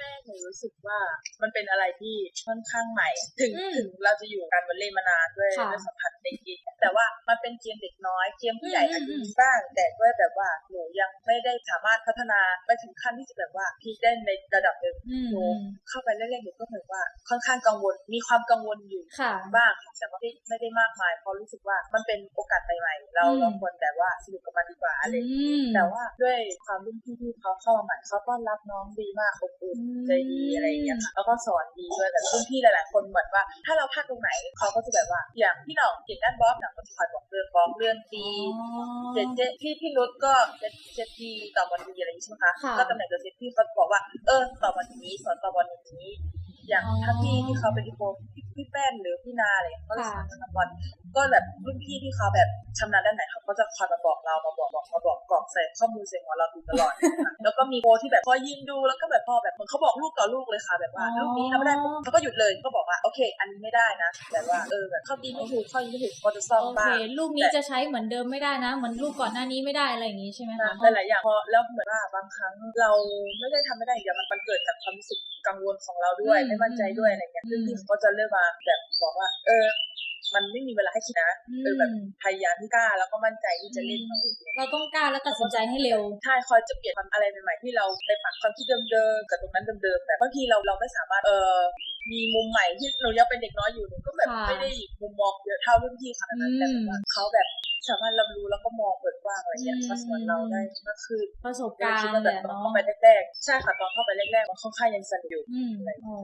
แรกๆหนูรู้สึกว่ามันเป็นอะไรที่ค่อนข้างใหม่ ถึงอืมถึงเราจะอยู่การวอลเลย์มานานด้วยค่ะด้วยสัมผัสในเกมแต่ว่ามันเป็นเกมเด็กน้อยเกมผู้ใหญ่อืมอาจจะอืมมีบ้าง แต่ด้วยแบบว่าหนูยังไม่ได้สามารถพัฒนาไปถึงขั้นที่จะแบบว่าพีคได้ในระดับหนึ่งอืมหนูอืมเข้าไปเรื่อยๆหนูก็เหมือนว่าค่อนข้างกังวลมีความกังวลอยู่ค่ะบ้างค่ะแต่ว่าไม่ไม่ได้มากมายเพราะรู้สึกว่ามันเป็นโอกาสใหม่ๆเราอืมเราควรแบบว่าสนุกกับมันดีกว่าอะไรอย่างเงี้ยอืมแต่ว่าด้วยความรุ่นพี่ที่เขาเข้ามาใหม่เขาต้อนรับน้องดีมากอบอุ่นอืมใจดีอะไรอย่างเงี้ยค่ะแล้วก็สอนดีด้วยแบบรุ่นพี่หลายๆคนเหมือนว่า ถ้าเราพลาดตรงไหนเขาก็จะแบบว่า อย่างพี่หน่องเก่งด้านบล็อกหน่องก็จะคอยบอกเรื่องบล็อกเรื่องตีอ๋อเจเจพี่พี่นุชก็เจเจทีต่อบอลดีอะไรอย่างงี้ใช่ไหมคะค่ะก็ตำแหน่งเจเจพี่เขาบอกว่าเออต่อบอลนี้สอนต่อบอลอย่างนี้อย่างอ๋อถ้าพี่ที่เขาเป็นอีโปพี่พี่แป้นหรือพี่นาอะไรอย่างเงี้ยเขาจะสค่ะอนนักบอล ก็แบบรุ่นพี่ที่เขาแบบชำนาญด้านไหนเขาก็จะคอยมาบอกเรามาบอกบอกมาบอกกรอกใส่ข้อมูลใส่หัวเราดูตลอดค่ะแล้วก็มีโปรที่แบบพอยิงดูแล้วก็แบบพอแบบเหมือนเขาบอกลูกต่อลูกเลยค่ะ แบบว่าอ๋อลูกนี้เราไม่ได้ปุ๊บเขาก็หยุดเลยก็บอกว่าโอเค อันนี้ไม่ได้นะแบบว่าเออแบบเข้าดีไม่ถูกเข้ายิงไม่ถูกก็จะซ่อมโอเคบ้างลูกนี้จะใช้เหมือนเดิมไม่ได้นะเหมือนลูกก่อนหน้านี้ไม่ได้อะไรอย่างนี้ใช่ไหมคะหลายๆอย่างพอแล้วเหมือนว่าบางครั้งเราไม่ได้ทำไม่ได้อย่างเดียวมันมันเกิดจากความรู้สึกกังวลของเราด้วยอืมไม่มั่นใจด้วยอะไรเงี้ยอืมซึ่งพี่เขาก็จะเริ่มมาแบบบอกว่าเออมันไม่มีเวลาให้คิดนะเออแบบพยายามที่กล้าแล้วก็มั่นใจที่จะเล่นเราต้องกล้าและตัดสินใจให้เร็วใช่คอยจะเปลี่ยนความอะไรใหม่ๆที่เราไปปักความคิดเดิมๆกับตรงนั้นเดิมๆแต่บางทีเราเราไม่สามารถเออมีมุมใหม่ที่หนูยังเป็นเด็กน้อยอยู่หนูก็แบบค่ะไม่ได้มุมมองเยอะเท่ารุ่นพี่ขนาดนั้นแต่แบบว่าเขาแบบ สามารถรับรู้แล้วก็มองเปิดกว้างอะไรอย่างเงี้ยอืมมาสอนเราได้มากขึ้นประสบกาการคิดณ์ว่าแหแบบละตอนเนาะเข้าไปแรกๆใช่ค่ะตอนเข้าไปแรกๆมันค่อนข้างยังสั่นอยู่อืมอ๋อ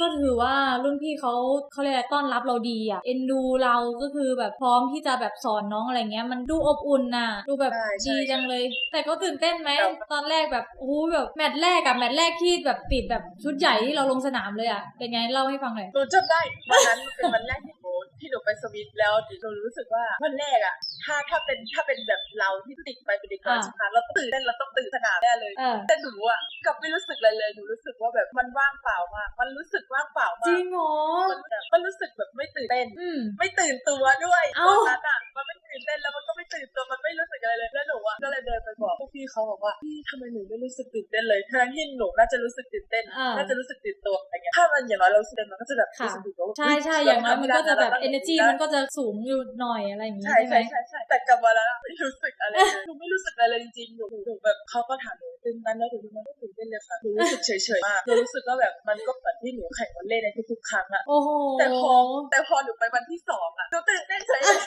ก็ถือว่ารุ่นพี่เขาเขาเรียกอะไรต้อนรับเราดีอะเอ็นดูเราก็คือแบบพร้อมที่จะแบบสอนน้องอะไรเงี้ยมันดูอบอุ่นน่ะดูแบบใช่ใช่ดีจังเลย แต่ก็ตื่นเต้นไหมครับตอนแรกแบบโอ้โหแบบแมตช์แรกกับแมตช์แรกที่แบบติดแบบชุดใหญ่ที่เราลงสนามเลยอะเป็นไงเล่าให้ฟังหน่อยหนูจำได้วันนั้นเป็นวันแรกที่หนู ที่หนูไปสวิตช์แล้วหนูรู้สึกว่าวันแรกอะถ้าถ้าเป็นถ้าเป็นแบบเราที่ติดไปเป็นเด็กน้อยอ่าใช่ไหมเราตื่นเต้นเราต้องตื่นสนามแน่เลยเออแต่หนูอะกลับไม่รู้สึกอะไรเลยหนูรู้สึกว่าแบบมันว่างเปล่ามากมันรู้สึกว่างเปล่าจมาริกงเหรอมันแบบมันรู้สึกแบบไม่ตื่นเต้นอืมไม่ตื่นตัวด้วยเอ้าตอนนั้นอะมันไม่ตื่นเต้นแล้วมันก็ไม่ ตื่นตัวมันไม่รู้สึกอะไรเลยแล้วหนูอะก็เลยเดินไปบอกพวกพี่เขาบอกว่าพี่ทำไมหนูไม่รู้สึกตื่นเต้นเลยทั้งที่หนูน่าจะรู้สึกตื่นเต้นอ่าน่าจะรู้สึกตื่นตัวอะไรเงี้ยถ้ามันอย่างน้อยเรารู้สึกเต้นมันก็จะแบบค่ะรู้สึกตื่นตัวใช่ใช่เฮ้อย่างน้อยเรมันก็จะแบบทำไม่ได้ energy มันก็จะสูงอยู่หน่อยอะไรอย่างงี้ใช่ใช่ไหมใช่ใช่ใช่แต่กลับมาแล้วไม่รู้สึกอะไรเลยหนูไม่รู้สึกอะไรเลยจริงๆหนูหนูแบบเขาก็ถามหนูตื่นเต้นไหมหนูดูมันไม่ตื่นเต้นเลยค่ะหนูรู้สึกเฉยๆมากหนูรู้สึกว่าแบบมันก็เหมือนที่หนูแข่งวอลเลย์ในทุกๆครั้งอะโอ้โหแต่พอแต่พอหนูไปวันที่สองอะหนูตื่นเต้นเฉยเลย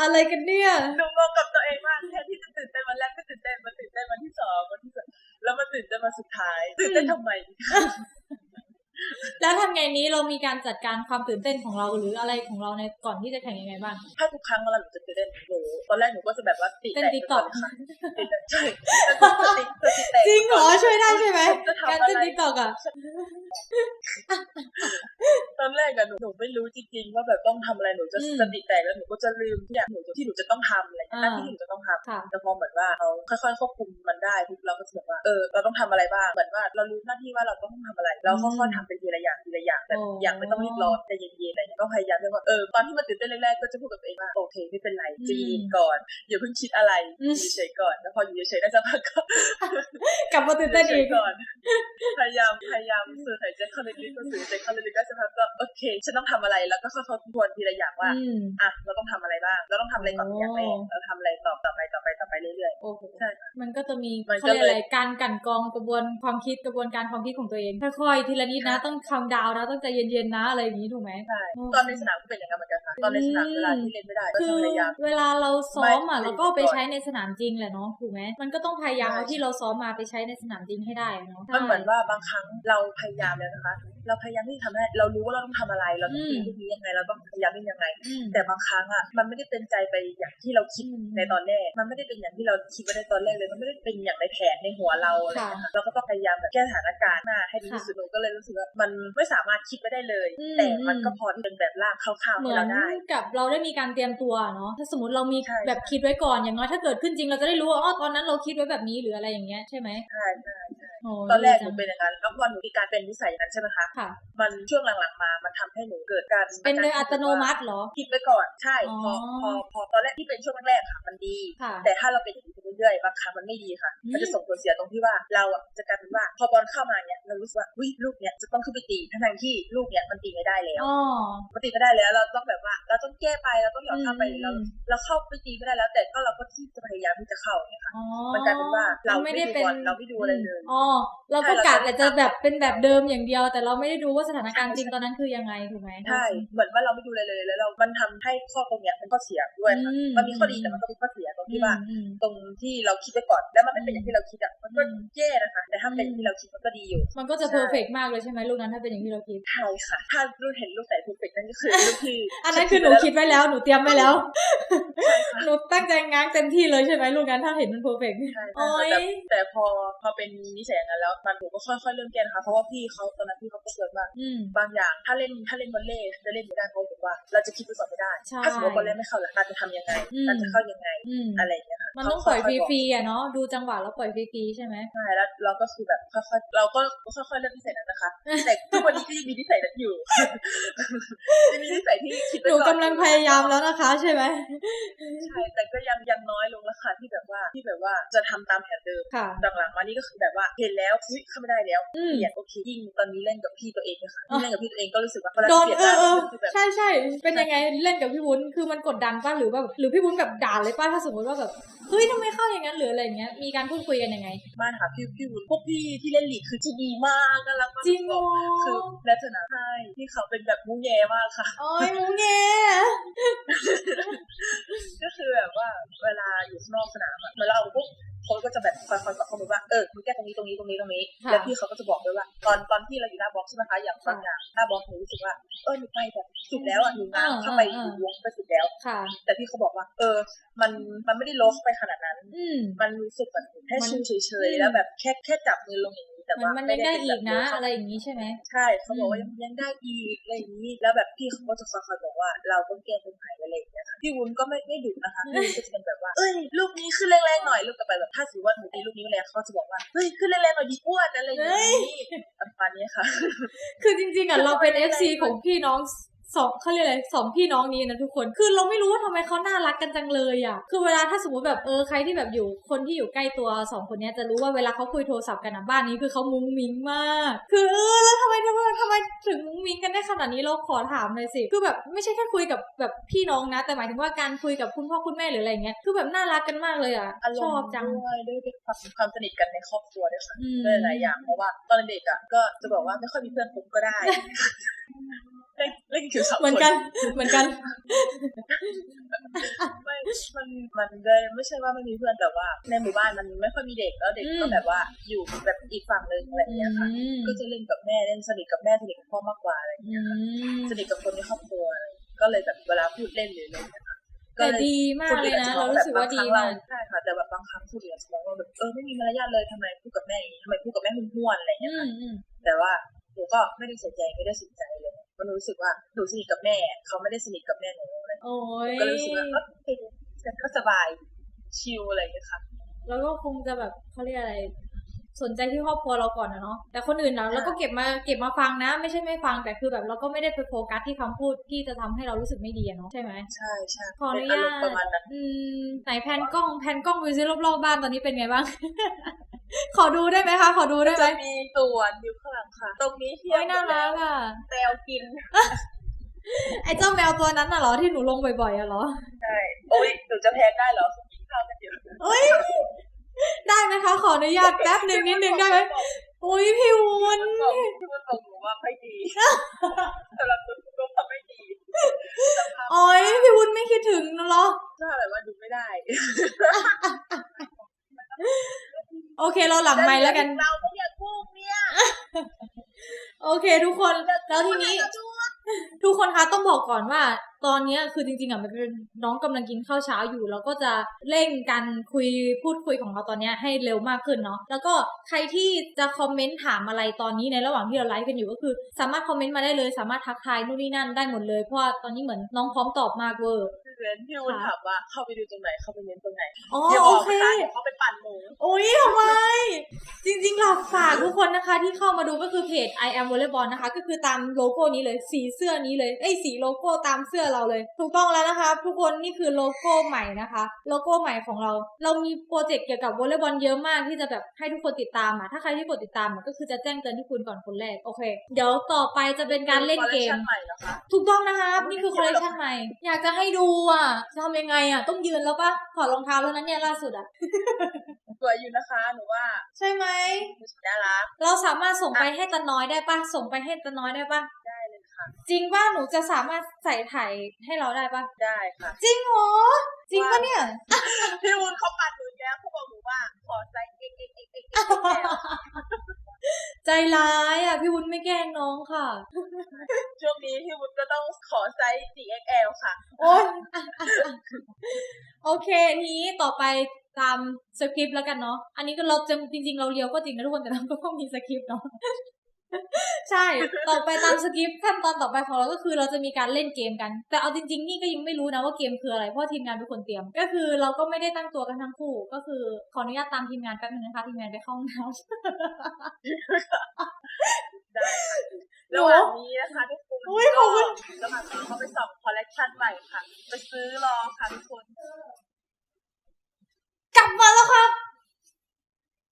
อะไรกันเนี่ยหนูงงกับตัวเองมากแทนที่จะตื่นเต้นวันแรกก็ตื่นเต้นมาตื่นเต้นวันที่สองวันที่สามแล้วมาตื่นเต้นวันสุดท้าย ตื่นเต้นทำไม แล้วทำไงนี้เรามีการจัดการความตื่นเต้นของเราหรืออะไรของเราในก่อนที่จะแข่งยังไงบ้าง ถ้าทุกครั้งเวลาหนูจะตื่นเต้นหนูตอนแรกหนูก็จะแบบว่าติเต้นแตก TikTok ค่ะติดแตกใช่แล้วก็สติสติแตกจริงเหรอช่วยได้ใช่ไหมจะทำการอะเต้นไรติ๊กตอกอะตอนแรกอะหนูหนูไม่รู้จริงๆว่าแบบต้องทำอะไรหนูจะอืมสติแตกแล้วหนูก็จะลืมทุกอย่างหนูที่หนูจะต้องทำอะไรอย่างเงี้ยหอ่าน้าที่ที่หนูจะต้องทำค่ะแต่พอเหมือนว่าเราค่อยๆควบคุมมันได้ปุ๊บเราก็จะแบบว่าเออเราต้องทำอะไรบ้างเหมือนว่าเรารู้หน้าที่ว่าเราต้องทำอะไรเราค่อยๆทำไปทีละอย่างทีละอย่างแต่โอ้อย่างไม่ต้องรีบร้อนใจเย็นๆอะไรอย่างเงี้ยก็พยายามเรียกว่าเออตอนที่มันตื่นเต้นแรกๆก็จะพูดกับตัวเองว่าโอเคไม่เป็นไรใจะเย็นก่อนอย่าเพิ่งคิดอะไรอยู่เฉยๆก่อนแล้วพออยู่เฉยๆได้สักพักก็กลับมาตื่นเต้นเฉอียกๆก่อน พยายามพยายามสูดหายใจเข้าลึกๆก็สูดหายใจเข้าลึกๆก็สักพักก็โอเคฉันต้องทำอะไรแล้วก็ค่อยๆทวนทีละอย่างว่าอืมอะเราต้องทำอะไรบ้างเราต้องทำอะไรก่อนอย่างแรกเราทำอะไรต่อต่อไปต่อ ไปต่อไปเรื่อยโอ้โหๆใช่มันก็จะมีมันเขาก็เรียกเลยอะไรการกลันกรองกระบวนความคิดกระบวนการความคิดของตัวเองค่อยๆทีละนิดนะต้องคำดาวนะต้องใจเย็นๆนะอะไรอย่างนี้ถูกไหมใช่โอ้ตอนในสนามก็เป็นอย่างนั้นเหมือนกันค่ะตอนในสนามเวลาที่เล่นไม่ได้ก็คืจะอพยายามเวลาเราซ้อมอะไม่เราก็เอาไปก่อนใช้ในสนามจริงแหละเนาะถูกไหมมันก็ต้องพยายามใช่เอาที่เราซ้อมมาไปใช้ในสนามจริงให้ได้อะเนาะมันเหมือนว่าบางครั้งเราพยายามแล้วนะคะ เราพยายามที่จะทำให้เรารู้ว่าเราต้องทำอะไร เราต้องอืตีมลูกนี้ยังไง เราต้องพยายามนี่ยังไงอืมแต่บางครั้งอะมันไม่ได้เป็นใจไปอย่างที่เราคิดอืมในตอนแรก มันไม่ได้เป็นอย่างที่เราคิดไว้ในตอนแรกเลย มันไม่ได้เป็นอย่างในแผนในหัวเราอะไรอย่างเงี้ยค่ะเราก็ต้องพยายามแบบแก้สถานการณ์หน้าให้ดีที่สุดหนูก็เลยรู้สึกว่ามันไม่สามารถคิดไว้ได้เลยอืมแต่มันอืมก็พอที่เป็นแบบร่างคร่าวๆเหมืให้อนเราได้กับเราได้มีการเตรียมตัวเนาะถ้าสมมติเรามีใช่แบบคิดไว้ก่อนอย่างน้อยถ้าเกิดขึ้นจริงเราจะได้รู้ว่าอ๋อตอนนั้นเราคิดไว้แบบนี้หรืออะไรอย่างเงี้ยใช่ไหมใช่ใช่ใช่โอ้ ตอนแรกหดีนูจังเป็นอย่างนั้นแล้วพอหนูมีการเป็นนิสัยอย่างนั้นใช่ไหมคะค่ะ มันช่วงหลังๆมา มันทำให้หนูเกิดการเป็นโดยอัตโนมัติเหรอคิดไว้ก่อนใช่อ๋พออพอพอตอนแรกที่เป็นช่วงแรกๆค่ะมันดีค่ะแต่ถ้าเราเป็นอย่างนี้ไปเรื่อยๆบางครั้งมันไม่ดีค่ะ มันจะส่งผลเสียตรงที่ว่าเราอะจะกลายเป็นว่าพอบอลเข้ามาเนี่ยเรารู้สึกว่าวิลูกเนี่ยจะต้องขึ้นไปตีทั้งๆที่ลูกเนี่ยมันตีไม่ได้แล้วอ๋อมันตีไม่ได้แล้วเราต้องแบบว่าเราต้องแก้ไปเราต้องหยอดเข้าไปอืมเราเราเข้าไปตีไม่ได้แล้ว แต่ก็เราก็ที่จะพยายามที่จะเข้าเนี่ยค่ะอ๋อมันกลายเป็นว่าเราไม่ไม่ได้ดูเป็นบอลเราไม่ดูอะไรเลยอ๋อเราก็ใช่กะเราก็แต่จะแบบเป็นแบบเดิมอย่างเดียว แต่เราไม่ได้ดูว่าสถานการณ์จริงตอนนั้นคือยังไงถูกไหมใช่เหมือนว่าเราไม่ดูเลยเลยแล้วเรา มันทำให้ข้อตรงเนี้ยเป็นข้อเสียด้วยค่ะอืมันมีข้อดีแต่มันก็มีข้อเสียตรงที่ว่าอืมตรงที่เราคิดไปก่อนแล้วมันไม่เป็นอย่างที่เราคิดอะมันก็อืมแย่นะคะ แต่ถ้าเป็นอย่างที่เราคิดมันก็ดีอยู่ มันก็จะใช่เพอร์เฟกมากเลยใช่ไหมลูกนั้นถ้าเป็นอย่างที่เราคิดใช่ค่ะ ถ้าลูกเห็นลูกไหนเพอร์เฟกนั่นก็คือลูกที่อันนั้นคือหนูคิดไว้แล้วหนูเตรียมไว้แล้วหนูตั้งใจง้างเต็มที่เลยใช่ไหมลูกนั้นถ้าเห็นมันเพอร์เฟกใช่โอ๊ยแต่แต่พอพอเป็นนิสัยอย่างนั้นแล้วมันหนูก็ค่อยๆเริ่มแก้นะคะเพราะว่าพี่เขาตอนนั้นพี่เขาก็เตือนว่าอืมบางอย่างถ้าเล่นถ้าเล่นวอลเลย์จะเล่นไม่ได้เขาบอกว่า เราจะคิดไปก่อนไม่ได้ใช่ถ้าสมมติว่าบอลเล่นไม่เข้าล่ะเราจะทำยังไงอืมเราจะเข้ายังไงอืมอะไรอย่างเงี้ยค่ะ มันต้องปล่อยฟเขาค่ๆบกรีๆอะเนาะดูจังหวะแล้วปล่อยฟรีๆใช่ไหมใช่แล้วเราก็คือแบบค่อยๆเราก็ค่อยๆเริ่มนิสัยนั้นนะคะ แต่ทุกวันนี้ก็ยังมีนิสัยนั้นอยู่ยังมีนิสัยที่คิดหไปนูก่อนกำลังพยายามแล้วนะคะ ใช่ไหมใช่แต่ก็ยังยังน้อยลงแล้วค่ะที่แบบว่าที่แบบว่าจะทำตามแผนเดิมค่ะหลังๆมานี่ก็คือแบบว่าเห็นแล้วเฮ้ยเข้าไม่ได้แล้วอืมเปลี่ยนโอเคยิ่งตอนนี้เล่นกับพี่ตัวเองนะคะยิ่งเล่นกับพี่ตัวเองก็รู้สึกว่าเวลาโดนเปลี่ยนเออเออคือแบบใช่ใช่เป็นยังไงเล่นกับพี่วุ้นคือมันกดดันป่ะหรือว่าหรือพี่วุ้นแบบด่าเลยป่ะถ้าสมมติว่าแบบเฮ้ยทำไมเข้าอย่างนั้นหรืออะไรอย่างเงี้ยมีการพูดคุยกันยังไงบ้านหาพี่พี่วุ้นพวกพี่ที่เล่นลีกคือที่ดีมากน่ารักมากจริงเหรอ คือในฐานะใช่ที่เขาเป็นแบบมุ้งแยมากค่ะ โอ้ยมุ้งเงก็คือแบบว่าเวลาอยู่ข้างนอกสนามอะเวลาเราปุ๊บ เขาก็จะแบบคอยๆบอกข้อมูลว่าเออมึงแก้ตรงนี้ตรงนี้ตรงนี้ตรงนี้ค่ะแล้วพี่เขาก็จะบอกด้วยว่า ตอนตอนที่เราอยู่หน้าบล็อกใช่ไหมคะอย่างบางอย่างหน้าบล็อกหนูรู้สึกว่าเออหนูไปแบบสุดแล้วอะหนูงานเข้าไปหนูวงไปสุดแล้วค่ะแต่พี่เขาบอกว่า เออ มันมันไม่ได้โลเข้าไปขนาดนั้นอืมมันรู้สึกแบบแค่มันชูเฉอืยมๆแล้วแบบแค่แค่จับมือลงอย่างนี้ แต่มันว่ามันไม่ยังได้เป็นอีแบบกนะโลเข้าอะไรอย่างนี้ใช่ไหมใช่เขาบอกว่าอืมยังได้อีกอะไรอย่างนี้ แล้วแบบพี่เขาก็จะคอยๆบอกว่าเราต้องแก้ตรงไหนอะไรอย่างเงี้ยค่ะพี่วุ้นก็ไม่ไม่ดุนะคะพี่วุ้นก็จะเป็นแบบว่าเอ้ยลูกนี้ขึ้นแรงๆหน่อยลูกต่อไปแบบถ้าสมมติว่าหนูตีลูกนี้แรงเขาจะบอกว่าเฮ้ยขึ้นแรงๆหน่อยดีอ้วนอะไรอย่างนี้ประมาณนี้ค่ะ คือจริงๆอะเราเป็นไม่เอเป็นฟไรซีของพี่น้อง สองเขาเรียกอะไรสองพี่น้องนี้นะทุกคนคือเราไม่รู้ว่าทำไมเขาน่ารักกันจังเลยอะคือเวลาถ้าสมมติแบบเออใครที่แบบอยู่คนที่อยู่ใกล้ตัวสองคนเนี้ยจะรู้ว่าเวลาเขาคุยโทรศัพท์กันนะบ้านนี้คือเขามุ้งมิ้งมาก คือเออแล้วทำไมทำไมทำไมถึงมุ้งมิ้งกันได้ขนาดนี้เราขอถามหน่อยสิคือแบบไม่ใช่แค่คุยกับแบบพี่น้องนะ แต่หมายถึงว่าการคุยกับคุณพ่อคุณแม่หรืออะไรเงี้ยคือแบบน่ารักกันมากเลยอะอารชอบมณ์จังด้วยด้วยด้วยความความสนิทกันในครอบครัวด้วยค่ะอืมด้วยหลายอย่างเพราะว่าตอนเด็กอะก็จะบอกว่าไม่ค่อยมีเพื่อนผมก็ได้ เล่นเล่นคือสองเหมือนคนกัน เหมือนกันไม่มันมันเลยไม่ใช่ว่าไม่มีเพื่อนแต่ว่า ในหมู่บ้านมันไม่ค่อยมีเด็กแล้วเด็กก็อืมแบบว่าอยู่แบบอีกฝั่งหนึ่งอะไรอย่างเงี้ยค่ะอืมก็จะเล่นกับแม่เล่นสนิทกับแม่สนิทกับพ่อมากกว่าอะไรอย่างอืเงี้ยค่ะมสนิทกับคนในครอบครัวอะไรก็เลยแบบเวลาพูดเล่นหรืออะไรอย่างเงี้ยค่ะแต่ดีมากเลยนะเรารู้สึกว่าดีมากใช่ค่ะแต่แบบบางครั้งพูดอย่างสมมติว่าแบบเออไม่มีมารยาทเลยทำไมพูดกับแม่อย่างนี้ทำไมพูดกับแม่ห้วนๆอะไรอย่างอืเงี้ยค่ะมอืมแต่ว่าหนูก็ไม่ได้สนใจไม่ได้สนใจเลย มันรู้สึกว่าหนูสนิทกับแม่ เขาไม่ได้สนิทกับแม่หนูอะไรอย่างเงี้ยโอ้ยก็เลยรู้สึกว่าเออโอเคฉันก็สบายชิลอะไรอย่างเงี้ยค่ะแล้วก็คงจะแบบเขาเรียกอะไร สนใจที่ครอบครัวเราก่อนนะเนาะแต่คนอื่นนะเราก็เก็บมาเก็บมาฟังนะ ไม่ใช่ไม่ฟังแต่คือแบบเราก็ไม่ได้ไปโฟกัสที่คำพูดที่จะทำให้เรารู้สึกไม่ดีอะเนาะใช่ไหมใช่ใช่ขออเป็นุนอาญารมตณ์ประมาณนั้นอืมไหนแพนกล้องแพนกล้องไปซิรอบๆบ้านตอนนี้เป็นไงบ้าง ขอดูได้ไหมคะ ขอดูได้ไหมจะมีสวนอยู่ข้างหลังค่ะ ตรงนี้ที่โอ้ยน่ารักอะแมวกิน ไอ้เจ้าแมวตัวนั้นน่ะเหรอที่หนูลงบ่อยๆอะเหรอ ใช่ โอ้ยหนูจะแพ้ได้เหรอกินข้าวกันเยอะเอ้ย ได้ไหมคะ ขออนุญาตแป๊บหนึ่งนิดนึงได้ไหมอุ้ยพี่วุ้นบอกพี่วุ้นบอกหนูว่าไม่ดีสำหรับหนูก็ทำไม่ดีสภาพโอ้ยพี่วุ้นไม่คิดถึงเหรอถ้าแบบว่าดูไม่ได้ โอเคเราหลังไม้แล้วกัน เราไม่อยากพูดเนี่ยโอเคทุกคนแล้วทีนี้ ทุกคนคะต้องบอกก่อนว่า ตอนเนี้ยคือจริงๆอะมันเป็นน้องกำลังกินข้าวเช้าอยู่แล้วก็จะเร่งการคุยพูดคุยของเราตอนเนี้ยให้เร็วมากขึ้นเนาะแล้วก็ใครที่จะคอมเมนต์ถามอะไรตอนนี้ในระหว่างที่เราไลฟ์กันอยู่ก็คือ สามารถคอมเมนต์มาได้เลย สามารถทักทายนู่นนี่นั่นได้หมดเลยเพราะว่าตอนนี้เหมือนน้องพร้อมตอบมากเวอร์พี่เว้นพี่วุ้นถามว่าเข้าไปดูตรงไหนเข้าไปเม้นตรงไหนอ๋ออย่าบโออกเคนะคะเดี๋ยวเขาไปปั่นหมูโอ้ยทำไม จริงๆเราฝากทุกคนนะคะ ที่เข้ามาดูก็คือเพจ I am volleyball นะคะ ก็คือตามโลโก้นี้เลยสีเสื้อนี้เลยเอ้ยสีโลโก้ตามเสื้อเราเลย ถูกต้องแล้วนะคะ ทุกคนนี่คือโลโก้ใหม่นะคะ โลโก้ใหม่ของเรา เรามีโปรเจกต์เกี่ยวกับวอลเลย์บอลเยอะมากที่จะแบบให้ทุกคนติดตามอะถ้าใครที่กดติดตามอะก็คือจะแจ้งเตือนที่คุณก่อนคนแรกโอเค เดี๋ยวต่อไปจะเป็นการเล่นเกคอลเลคมชั่นใหม่เหรอคะถูกต้องนะครับนี่คือคอลเลคชันใหม่ อยากจะให้ดูอะจะทำยังไงอะต้องยืนแล้วปะถอดรองเท้าแล้วนั้นเนี่ยล่าสุดอะสวยอยู่นะคะหนูว่า ใช่ไหมน่ารักเราสามารถส่งไปให้ตาน้อยได้ปะส่งไปให้ตาน้อยได้ปะได้เลย ค่ะ จริงป่ะหนูจะสามารถใส่ถ่ายให้เราได้ปะได้ค่ะ จริงเหรอ จริงปะเนี่ย พี่วุ้นเขาปัดหนูอีกแล้วเขาบอกหนูว่าขอไซส์ XXXXL ใจร้ายอะ พี่วุ้นไม่แกล้งน้องค่ะ ช่วงนี้พี่วุ้นก็ต้องขอไซส์ 4XL ค่ะ โอ๊ยโอเคทีนี้ต่อไปตามสคริปต์แล้วกันเนาะ อันนี้ก็เราจะจริงๆเราเรียวก็จริงนะทุกคนแต่เราก็ต้องมีสคริปต์เนาะ ใช่ ต่อไปตามสคริปต์ขั้นตอนต่อไปของเราก็คือเราจะมีการเล่นเกมกัน แต่เอาจริงๆ นี่ก็ยังไม่รู้นะว่าเกมคืออะไร เพราะทีมงานเป็นคนเตรียม ก็คือเราก็ไม่ได้ตั้งตัวกันทั้งคู่ ก็คือขออนุญาตตามทีมงานแป๊บนึงนะคะทีมงานไปเข้าห้องน้ำได้ค่ะระหว่างนี้นะคะทุกคนอุ๊ยขอบคุณก็ระหว่างนี้เขาไปส่องคอลเลคชันใหม่ค่ะ ไปซื้อรอค่ะทุกคน กลับมาแล้วครับ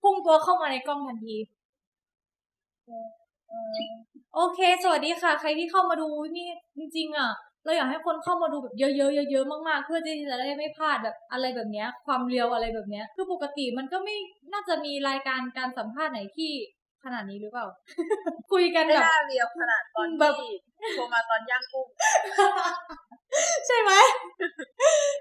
พุ่งตัวเข้ามาในกล้องทันที โอเค สวัสดีค่ะ ใครที่เข้ามาดูนี่จริงๆอะ เราอยากให้คนเข้ามาดูแบบเยอะๆเยอะๆมากๆ เพื่อที่จะได้ไม่พลาดแบบอะไรแบบเนี้ย ความเรียวอะไรแบบเนี้ย คือปกติมันก็ไม่น่าจะมีรายการการสัมภาษณ์ไหนที่ ขนาดนี้หรือเปล่า คุยกันไม่แบบน่าเรียวขนาดตอนแบบที่โทรมาตอนย่างกุ้งใช่ไหม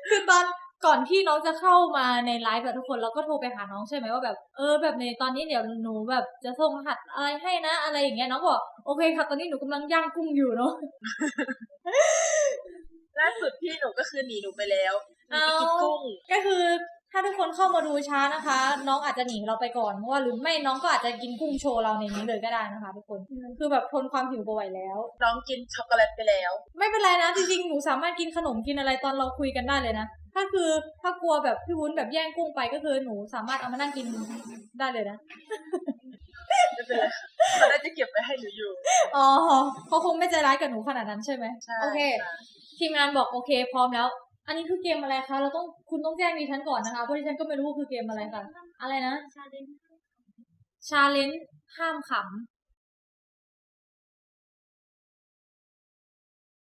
คือตอนก่อนที่น้องจะเข้ามาในไลฟ์แบบทุกคนเราก็โทรไปหาน้องใช่ไหมว่าแบบเออแบบในตอนนี้เดี๋ยวหนูแบบจะส่งรหัสอะไรให้นะ อะไรอย่างเงี้ยน้องบอกโอเคค่ะตอนนี้หนูกำลังย่างกุ้งอยู่เนาะล่าสุดพี่หนูก็คือหนีหนูไปแล้วหนีไปกินเอากุ้งก็คือ ถ้าทุกคนเข้ามาดูช้านะคะ น้องอาจจะหนีเราไปก่อนเพราะว่าหรือไม่น้องก็อาจจะกินกุ้งโชว์เราในนี้เลยก็ได้นะคะ ทุกคนคือแบบทนความหิวไปไหวแล้ว น้องกินช็อกโกแลตไปแล้ว ไม่เป็นไรนะจริงๆหนูสามารถกินขนมกินอะไรตอนเราคุยกันได้เลยนะถ้าคือถ้ากลัวแบบพี่วุ้นแบบแย่งกุ้งไปก็คือหนูสามารถเอามานั่งกินได้เลยนะไม่เป็นไรเขาได้จะเก็บไว้ให้หนูอยู่อ๋อเขาคงไม่ใจร้ายกับหนูขนาดนั้นใช่ไหมใช่โอเคค่ะทีมงานบอกโอเค พร้อมแล้ว อันนี้คือเกมอะไรคะ เราต้องคุณต้องแจ้งดิฉันก่อนนะคะ เพราะดิฉันก็ไม่รู้ว่าคือเกมอะไรค่ะ อะไรนะ ชาเลนจ์ห้ามข